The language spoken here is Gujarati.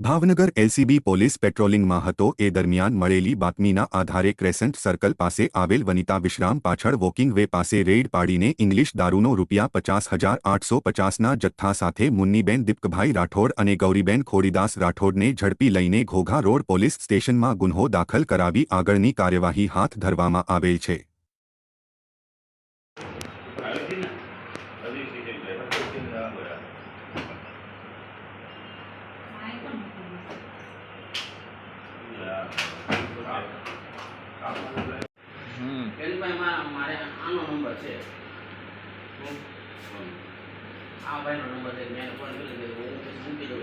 ભાવનગર એલસીબી પોલીસ પેટ્રોલિંગમાં હતો. એ દરમિયાન મળેલી બાતમીના આધારે ક્રેસન્ટ સર્કલ પાસે આવેલ વનિતા વિશ્રામ પાછળ વોકિંગ વે પાસે રેડ પાડીને ઇંગ્લિશ દારૂનો રૂપિયા પચાસ હજાર આઠસો પચાસના જથ્થા સાથે મુન્નીબેન દીપકભાઈ રાઠોડ અને ગૌરીબેન ખોડીદાસ રાઠોડને ઝડપી લઈને ઘોઘા રોડ પોલીસ સ્ટેશનમાં ગુન્હો દાખલ કરાવી આગળની કાર્યવાહી હાથ ધરવામાં આવેલ છે. હમ. ભાઈ મારા મારે આનો નંબર છે. આ ભાઈનો નંબર છે. મેં ફોન કર્યો મૂકી દઉં